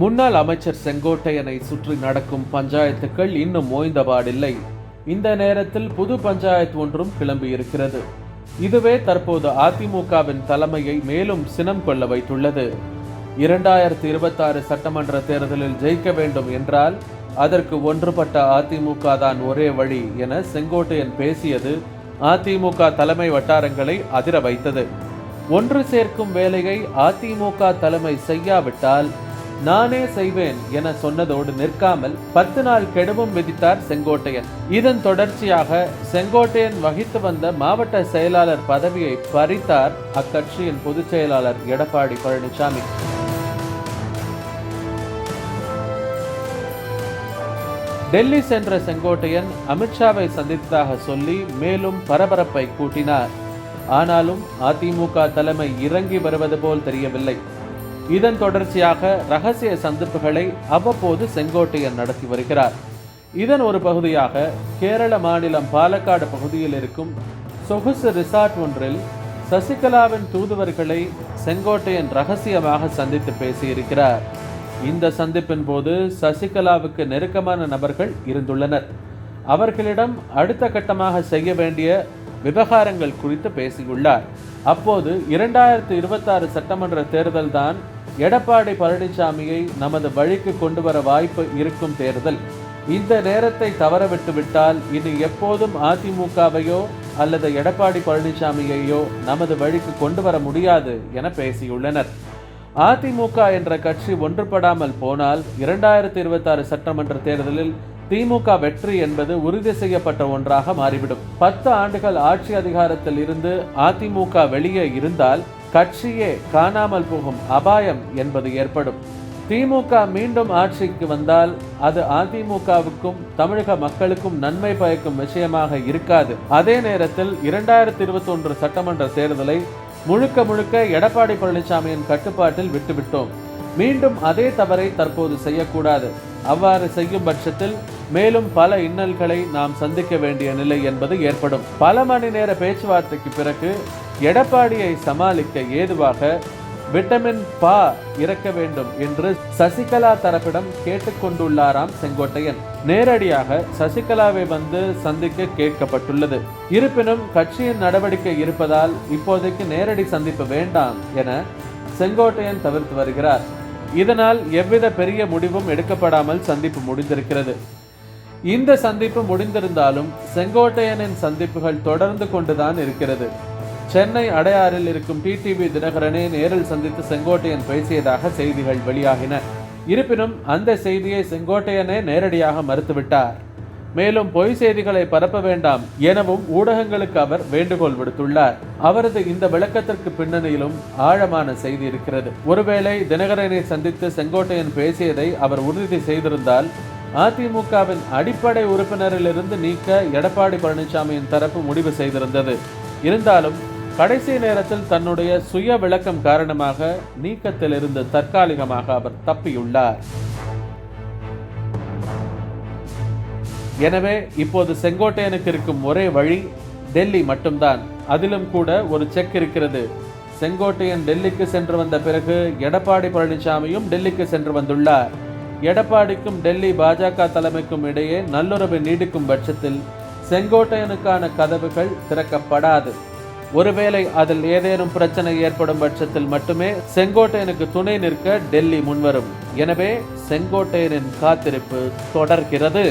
முன்னாள் அமைச்சர் செங்கோட்டையனை சுற்றி நடக்கும் பஞ்சாயத்துக்கள் இன்னும் ஓய்ந்தபாடில்லை. இந்த நேரத்தில் புது பஞ்சாயத்து ஒன்றும் கிளம்பியிருக்கிறது. இதுவே தற்போது அதிமுகவின் தலைமையை மேலும் சினம் கொள்ள வைத்துள்ளது. இரண்டாயிரத்தி இருபத்தாறு சட்டமன்ற தேர்தலில் ஜெயிக்க வேண்டும் என்றால் அதற்கு ஒன்றுபட்ட அதிமுக தான் ஒரே வழி என செங்கோட்டையன் பேசியது அதிமுக தலைமை வட்டாரங்களை அதிர வைத்தது. ஒன்று சேர்க்கும் வேலையை அதிமுக தலைமை செய்யாவிட்டால் நானே செய்வேன் என சொன்னதோடு நிற்காமல் பத்து நாள் கெடுவும் விதித்தார் செங்கோட்டையன். இதன் தொடர்ச்சியாக செங்கோட்டையன் வகித்து வந்த மாவட்ட செயலாளர் பதவியை பறித்தார் அக்கட்சியின் பொதுச் செயலாளர் எடப்பாடி பழனிசாமி. டெல்லி சென்ற செங்கோட்டையன் அமித்ஷாவை சந்தித்ததாக சொல்லி மேலும் பரபரப்பை கூட்டினார். ஆனாலும் அதிமுக தலைமை இறங்கி வருவது போல் தெரியவில்லை. இதன் தொடர்ச்சியாக ரகசிய சந்திப்புகளை அவ்வப்போது செங்கோட்டையன் நடத்தி வருகிறார். இதன் ஒரு பகுதியாக கேரள மாநிலம் பாலக்காடு பகுதியில் இருக்கும் சொகுசு ரிசார்ட் ஒன்றில் சசிகலாவின் தூதுவர்களை செங்கோட்டையன் ரகசியமாக சந்தித்து பேசியிருக்கிறார். இந்த சந்திப்பின் போது சசிகலாவுக்கு நெருக்கமான நபர்கள் இருந்துள்ளனர். அவர்களிடம் அடுத்த கட்டமாக செய்ய வேண்டிய விவகாரங்கள் குறித்து பேசியுள்ளார். அப்போது இரண்டாயிரத்தி இருபத்தாறு சட்டமன்ற தேர்தல்தான் எடப்பாடி பழனிசாமியை நமது வழிக்கு கொண்டு வர வாய்ப்பு இருக்கும் தேர்தல். இந்த நேரத்தை தவறவிட்டுவிட்டால் இனி எப்போதும் அதிமுகவையோ அல்லது எடப்பாடி பழனிசாமியையோ நமது வழிக்கு கொண்டு வர முடியாது என பேசியுள்ளனர். அதிமுக என்ற கட்சி ஒன்றுபடாமல் போனால் இரண்டாயிரத்தி இருபத்தி ஆறு சட்டமன்ற தேர்தலில் திமுக வெற்றி என்பது உறுதி செய்யப்பட்ட ஒன்றாக மாறிவிடும். பத்து ஆண்டுகள் ஆட்சி அதிகாரத்தில் இருந்து அதிமுக வெளியே இருந்தால் கட்சியே காணாமல் போகும் அபாயம் என்பது ஏற்படும். திமுக மீண்டும் ஆட்சிக்கு வந்தால் அது அதிமுகவுக்கும் தமிழக மக்களுக்கும் நன்மை பயக்கும் விஷயமாக இருக்காது. அதே நேரத்தில் இரண்டாயிரத்தி இருபத்தி ஒன்று சட்டமன்ற தேர்தலை முழுக்க முழுக்க எடப்பாடி பழனிசாமியின் கட்டுப்பாட்டில் விட்டுவிட்டோம். மீண்டும் அதே தவறை தற்போது செய்யக்கூடாது. அவ்வாறு செய்யும் பட்சத்தில் மேலும் பல இன்னல்களை நாம் சந்திக்க வேண்டிய நிலை என்பது ஏற்படும். பல மணி நேர பேச்சுவார்த்தைக்கு பிறகு எடப்பாடியை சமாளிக்க ஏதுவாக விட்டமின் பா இறக்க வேண்டும் என்று சசிகலா தரப்பிடம் கேட்டுக்கொண்டுள்ளாராம் செங்கோட்டையன். நேரடியாக சசிகலாவை வந்து சந்திக்க கேட்கப்பட்டுள்ளது. இருப்பினும் கட்சியின் நடவடிக்கை இருப்பதால் இப்போதைக்கு நேரடி சந்திப்பு வேண்டாம் என செங்கோட்டையன் தவிர்த்து வருகிறார். இதனால் எவ்வித பெரிய முடிவும் எடுக்கப்படாமல் சந்திப்பு முடிந்திருக்கிறது. இந்த சந்திப்பு முடிந்திருந்தாலும் செங்கோட்டையனின் சந்திப்புகள் தொடர்ந்து கொண்டுதான் இருக்கிறது. சென்னை அடையாறில் இருக்கும் டிடிவி தினகரனை நேரில் சந்தித்து செங்கோட்டையன் பேசியதாக செய்திகள் வெளியாகின. இருப்பினும் அந்த செய்தியை செங்கோட்டையனே நேரடியாக மறுத்துவிட்டார். மேலும் பொய் செய்திகளை பரப்ப வேண்டாம் எனவும் ஊடகங்களுக்கு அவர் வேண்டுகோள் விடுத்துள்ளார். அவரது இந்த விளக்கத்திற்கு பின்னணியிலும் ஆழமான செய்தி இருக்கிறது. ஒருவேளை தினகரனை சந்தித்து செங்கோட்டையன் பேசியதை அவர் உறுதி செய்திருந்தால் அதிமுகவின் அடிப்படை உறுப்பினரிலிருந்து நீக்க எடப்பாடி பழனிசாமியின் தரப்பு முடிவு செய்திருந்தது. இருந்தாலும் கடைசி நேரத்தில் தன்னுடைய சுய விளக்கம் காரணமாக நீக்கத்திலிருந்து தற்காலிகமாக அவர் தப்பியுள்ளார். எனவே இப்போது செங்கோட்டையனுக்கு இருக்கும் ஒரே வழி டெல்லி மட்டும்தான். அதிலும் கூட ஒரு செக் இருக்கிறது. செங்கோட்டையன் டெல்லிக்கு சென்று வந்த பிறகு எடப்பாடி பழனிசாமியும் டெல்லிக்கு சென்று வந்துள்ளார். எடப்பாடிக்கும் டெல்லி பாஜக தலைமைக்கும் இடையே நல்லுறவு நீடிக்கும் பட்சத்தில் செங்கோட்டையனுக்கான கதவுகள் திறக்கப்படாது. ஒருவேளை அதில் ஏதேனும் பிரச்சனை ஏற்படும் பட்சத்தில் மட்டுமே செங்கோட்டையனுக்கு துணை நிற்க டெல்லி முன்வரும். எனவே செங்கோட்டையனின் காத்திருப்பு தொடர்கிறது.